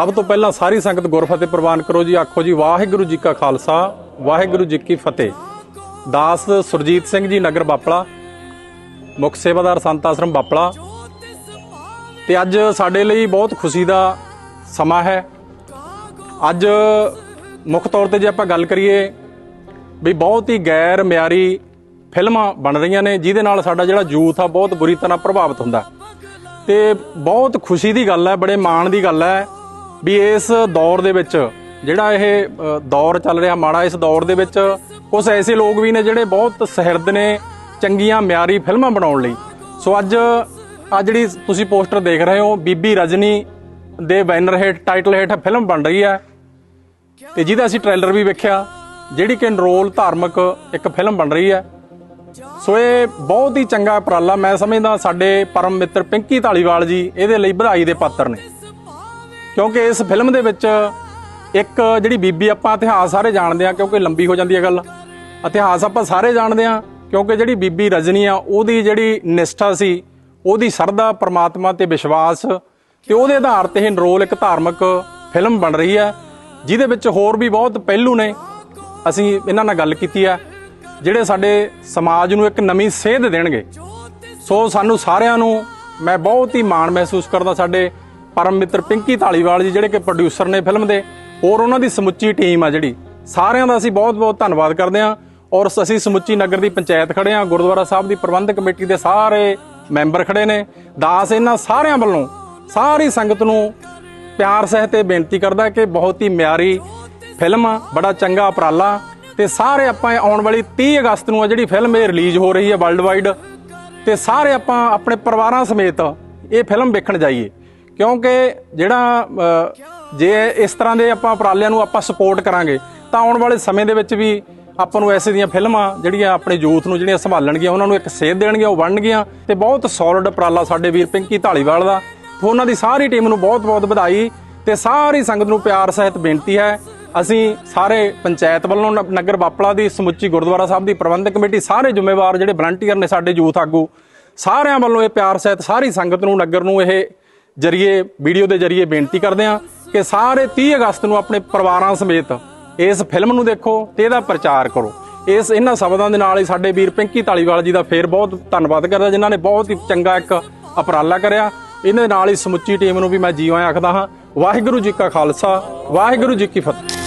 ਸਭ ਤੋਂ ਪਹਿਲਾਂ ਸਾਰੀ ਸੰਗਤ ਗੁਰਫਤਿਹ ਪ੍ਰਵਾਨ ਕਰੋ ਜੀ। ਆਖੋ ਜੀ, ਵਾਹਿਗੁਰੂ ਜੀ ਕਾ ਖਾਲਸਾ, ਵਾਹਿਗੁਰੂ ਜੀ ਕੀ ਫਤਿਹ। ਦਾਸ ਸੁਰਜੀਤ ਸਿੰਘ ਜੀ ਨਗਰ ਬਾਪਲਾ, ਮੁੱਖ ਸੇਵਾਦਾਰ ਸੰਤ ਆਸ਼ਰਮ ਬਾਪਲਾ। ਤੇ ਅੱਜ ਸਾਡੇ ਲਈ ਬਹੁਤ ਖੁਸ਼ੀ ਦਾ ਸਮਾਂ ਹੈ। ਅੱਜ ਮੁੱਖ ਤੌਰ ਤੇ ਜੇ ਆਪਾਂ ਗੱਲ ਕਰੀਏ ਵੀ ਬਹੁਤ ਹੀ ਗੈਰ ਮਿਆਰੀ ਫਿਲਮਾਂ ਬਣ ਰਹੀਆਂ ਨੇ, ਜਿਹਦੇ ਨਾਲ ਸਾਡਾ ਜਿਹੜਾ ਯੂਥ ਆ ਬਹੁਤ ਬੁਰੀ ਤਰ੍ਹਾਂ ਪ੍ਰਭਾਵਿਤ ਹੁੰਦਾ। ਤੇ ਬਹੁਤ ਖੁਸ਼ੀ ਦੀ ਗੱਲ ਹੈ, ਬੜੇ ਮਾਣ ਦੀ ਗੱਲ ਹੈ। ਵੀ ਇਸ ਦੌਰ ਦੇ ਵਿੱਚ ਜਿਹੜਾ ਇਹ ਦੌਰ ਚੱਲ ਰਿਹਾ ਮਾੜਾ, ਇਸ ਦੌਰ ਦੇ ਵਿੱਚ ਕੁਝ ਐਸੇ ਲੋਕ ਵੀ ਨੇ ਜਿਹੜੇ ਬਹੁਤ ਸਹਿਰਦ ਨੇ ਚੰਗੀਆਂ, ਮਿਆਰੀ ਫਿਲਮਾਂ ਬਣਾਉਣ ਲਈ। ਸੋ ਅੱਜ ਆ ਜਿਹੜੀ ਤੁਸੀਂ ਪੋਸਟਰ ਦੇਖ ਰਹੇ ਹੋ, ਬੀਬੀ ਰਜਨੀ ਦੇ ਬੈਨਰ ਹੇਠ, ਟਾਈਟਲ ਹੇਠ ਫਿਲਮ ਬਣ ਰਹੀ ਹੈ। ਤੇ ਜਿਹਦਾ ਅਸੀਂ ਟ੍ਰੇਲਰ ਵੀ ਵੇਖਿਆ, ਜਿਹੜੀ ਕਿ ਨਰੋਲ ਧਾਰਮਿਕ ਇੱਕ ਫਿਲਮ ਬਣ ਰਹੀ ਹੈ। ਸੋ ਇਹ ਬਹੁਤ ਹੀ ਚੰਗਾ ਉਪਰਾਲਾ, ਮੈਂ ਸਮਝਦਾ ਸਾਡੇ ਪਰਮ ਮਿੱਤਰ ਪਿੰਕੀ ਢਾਲੀਵਾਲ ਜੀ, ਇਹਦੇ ਲਈ ਵਧਾਈ ਦੇ ਪਾਤਰ ਨੇ। ਕਿਉਂਕਿ ਇਸ ਫਿਲਮ ਦੇ ਵਿੱਚ ਇੱਕ ਜਿਹੜੀ ਬੀਬੀ ਆਪਾਂ ਇਤਿਹਾਸ ਸਾਰੇ ਜਾਣਦੇ ਆ ਕਿਉਂਕਿ ਲੰਬੀ ਹੋ ਜਾਂਦੀ ਹੈ ਗੱਲ। ਇਤਿਹਾਸ ਆਪਾਂ ਸਾਰੇ ਜਾਣਦੇ ਆ ਕਿਉਂਕਿ ਜਿਹੜੀ ਬੀਬੀ ਰਜਨੀ ਆ, ਉਹਦੀ ਜਿਹੜੀ ਨਿਸ਼ਠਾ ਸੀ, ਉਹਦੀ ਸਰਦਾ ਪ੍ਰਮਾਤਮਾ ਤੇ ਵਿਸ਼ਵਾਸ ਤੇ ਉਹਦੇ ਆਧਾਰ ਤੇ ਇਹ ਨਰੋਲ ਇੱਕ ਧਾਰਮਿਕ ਫਿਲਮ ਬਣ ਰਹੀ ਹੈ, ਜਿਹਦੇ ਵਿੱਚ ਹੋਰ ਵੀ ਬਹੁਤ ਪਹਿਲੂ ਨੇ। ਅਸੀਂ ਇਹਨਾਂ ਨਾਲ ਗੱਲ ਕੀਤੀ ਹੈ, ਜਿਹੜੇ ਸਾਡੇ ਸਮਾਜ ਨੂੰ ਇੱਕ ਨਵੀਂ ਸੇਧ ਦੇਣਗੇ। ਸੋ ਸਾਨੂੰ ਸਾਰਿਆਂ ਨੂੰ ਮੈਂ ਬਹੁਤ ਹੀ ਮਾਣ ਮਹਿਸੂਸ ਕਰਦਾ ਸਾਡੇ ਪਰਮ ਮਿੱਤਰ ਪਿੰਕੀ ਢਾਲੀਵਾਲ ਜੀ ਜਿਹੜੇ ਕਿ ਪ੍ਰੋਡਿਊਸਰ ਨੇ ਫਿਲਮ ਦੇ, ਔਰ ਉਹਨਾਂ ਦੀ ਸਮੁੱਚੀ ਟੀਮ ਆ ਜਿਹੜੀ। ਸਾਰਿਆਂ ਦਾ ਅਸੀਂ ਬਹੁਤ-ਬਹੁਤ ਧੰਨਵਾਦ ਕਰਦੇ ਹਾਂ। ਔਰ ਅਸੀਂ ਸਮੁੱਚੀ ਨਗਰ ਦੀ ਪੰਚਾਇਤ ਖੜੇ ਹਾਂ। ਗੁਰਦੁਆਰਾ ਸਾਹਿਬ ਦੀ ਪ੍ਰਬੰਧਕ ਕਮੇਟੀ ਦੇ ਸਾਰੇ ਮੈਂਬਰ ਖੜੇ ਨੇ। ਦਾਸ ਇਹਨਾਂ ਸਾਰਿਆਂ ਵੱਲੋਂ ਸਾਰੀ ਸੰਗਤ ਨੂੰ ਪਿਆਰ ਸਹਿਤ ਤੇ ਬੇਨਤੀ ਕਰਦਾ ਕਿ ਬਹੁਤ ਹੀ ਮਿਆਰੀ ਫਿਲਮ ਆ, ਬੜਾ ਚੰਗਾ ਉਪਰਾਲਾ। ਤੇ ਸਾਰੇ ਆਪਾਂ ਆਉਣ ਵਾਲੀ 30 ਅਗਸਤ ਨੂੰ ਆ ਜਿਹੜੀ ਫਿਲਮ ਇਹ ਰਿਲੀਜ਼ ਹੋ ਰਹੀ ਹੈ ਵਰਲਡ ਵਾਈਡ ਤੇ ਸਾਰੇ ਆਪਾਂ ਆਪਣੇ ਪਰਿਵਾਰਾਂ ਸਮੇਤ ਇਹ ਫਿਲਮ ਵੇਖਣ ਜਾਈਏ। ਕਿਉਂਕਿ ਜਿਹੜਾ ਜੇ ਇਸ ਤਰ੍ਹਾਂ ਦੇ ਆਪਾਂ ਉਪਰਾਲਿਆਂ ਨੂੰ ਆਪਾਂ ਸਪੋਰਟ ਕਰਾਂਗੇ, ਤਾਂ ਆਉਣ ਵਾਲੇ ਸਮੇਂ ਦੇ ਵਿੱਚ ਵੀ ਆਪਾਂ ਨੂੰ ਐਸੇ ਦੀਆਂ ਫਿਲਮਾਂ ਜਿਹੜੀਆਂ ਆਪਣੇ ਯੂਥ ਨੂੰ ਜਿਹੜੀਆਂ ਸੰਭਾਲਣਗੀਆਂ, ਉਹਨਾਂ ਨੂੰ ਇੱਕ ਸੇਧ ਦੇਣਗੀਆਂ, ਉਹ ਬਣਨਗੀਆਂ ਤੇ ਬਹੁਤ ਸੋਲਿਡ ਉਪਰਾਲਾ ਸਾਡੇ ਵੀਰ ਪਿੰਕੀ ਢਾਲੀਵਾਲ ਦਾ। ਉਹਨਾਂ ਦੀ ਸਾਰੀ ਟੀਮ ਨੂੰ ਬਹੁਤ-ਬਹੁਤ ਵਧਾਈ ਤੇ ਸਾਰੀ ਸੰਗਤ ਨੂੰ ਪਿਆਰ ਸਹਿਤ ਬੇਨਤੀ ਹੈ। ਅਸੀਂ ਸਾਰੇ ਪੰਚਾਇਤ ਵੱਲੋਂ ਨ- ਨਗਰ ਬਾਪਲਾ ਦੀ, ਸਮੁੱਚੀ ਗੁਰਦੁਆਰਾ ਸਾਹਿਬ ਦੀ ਪ੍ਰਬੰਧਕ ਕਮੇਟੀ, ਸਾਰੇ ਜ਼ਿੰਮੇਵਾਰ ਜਿਹੜੇ ਵਲੰਟੀਅਰ ਨੇ ਸਾਡੇ ਯੂਥ ਆਗੂ, ਸਾਰਿਆਂ ਵੱਲੋਂ ਇਹ ਪਿਆਰ ਸਹਿਤ ਸਾਰੀ ਸੰਗਤ ਨੂੰ, ਨਗਰ ਨੂੰ ਇਹ ਜਰੀਏ, ਵੀਡੀਓ ਦੇ ਜਰੀਏ ਬੇਨਤੀ ਕਰਦੇ ਹਾਂ ਕਿ ਸਾਰੇ 30 ਅਗਸਤ ਨੂੰ ਆਪਣੇ ਪਰਿਵਾਰਾਂ ਸਮੇਤ ਇਸ ਫਿਲਮ ਨੂੰ ਦੇਖੋ ਤੇ ਇਹਦਾ ਪ੍ਰਚਾਰ ਕਰੋ। ਇਸ ਇਹਨਾਂ ਸ਼ਬਦਾਂ ਦੇ ਨਾਲ ਹੀ ਸਾਡੇ ਵੀਰ ਪਿੰਕੀ ਢਾਲੀਵਾਲ ਜੀ ਦਾ ਫੇਰ ਬਹੁਤ ਧੰਨਵਾਦ ਕਰਦਾ, ਜਿਨ੍ਹਾਂ ਨੇ ਬਹੁਤ ਹੀ ਚੰਗਾ ਇੱਕ ਉਪਰਾਲਾ ਕਰਿਆ। ਇਹਨਾਂ ਨਾਲ ਹੀ ਸਮੁੱਚੀ ਟੀਮ ਨੂੰ ਵੀ ਮੈਂ ਜੀਵਾਂ ਆਖਦਾ ਹਾਂ। ਵਾਹਿਗੁਰੂ ਜੀ ਕਾ ਖਾਲਸਾ, ਵਾਹਿਗੁਰੂ ਜੀ ਕੀ ਫਤਿਹ।